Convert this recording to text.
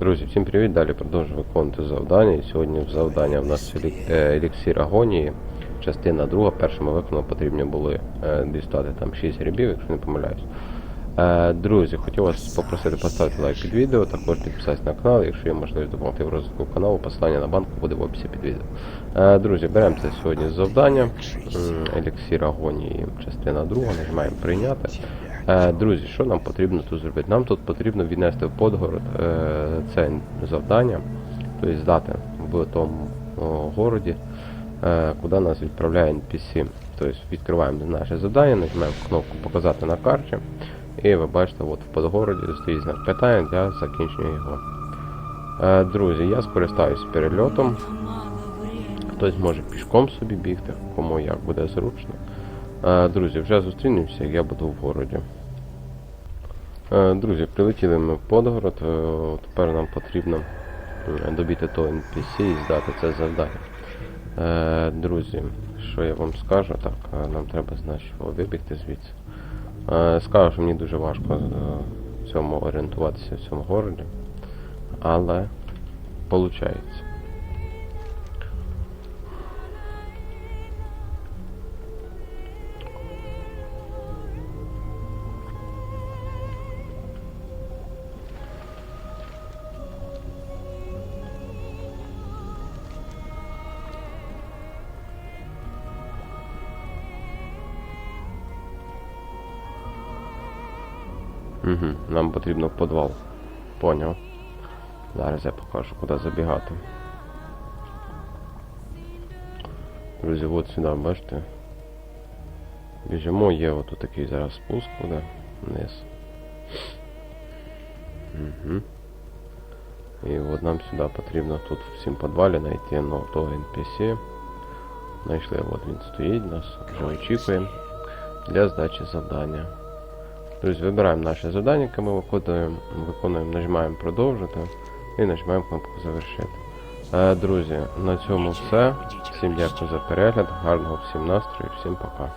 Друзі, всім привіт! Далі продовжую виконувати завдання. І сьогодні завдання в нас е, еліксір агонії, частина друга. Першому виконано потрібні були е, дістати там 6 грибів, якщо не помиляюсь. Е, Друзі, хотів вас попросити поставити лайк під відео, також підписатися на канал, якщо є можливість допомогти в розвитку каналу, посилання на банку буде в описі під відео. Друзі, беремо це сьогодні завдання. Еліксір агонії, частина друга, нажимаємо прийняти. Е, Друзі, що нам потрібно тут зробити? Нам тут потрібно віднести в Подгород е, це завдання, тобто здати в тому городі, е, куди нас відправляє NPC. Тобто відкриваємо наше завдання, нажимаємо кнопку Показати на карті. І ви бачите, от в Подгороді стоїть знак питання для закінчення його. Друзі, я скористаюсь перельотом. Хтось може пішком собі бігти, кому як буде зручно. Друзі, вже зустрінемося, я буду в городі. Друзі, прилетіли ми в Подгород. е, Тепер нам потрібно е, добити того NPC і здати це завдання. Е, Друзі, що я вам скажу? Так, нам треба значить вибігти звідси. Скажу, що мені дуже важко цьому орієнтуватися в цьому городі, але виходить. Угу, нам потрібно в підвал. Поняв. Зараз я покажу, куди забігати. Друзі, от сюди, бачите. Біжимо, є отут такий зараз спуск буде вниз. Угу. І от нам сюди потрібно тут в цім підвалі знайти ну, того NPC. Знайшли, от він стоїть, нас вже очікує для здачі завдання. Друзі, вибираємо наше завдання, яке ми виконуємо, виконуємо, нажимаємо продовжити і нажимаємо кнопку завершити. Е, Друзі, на цьому все. Всім дякую за перегляд, гарного всім настрою, всім пока.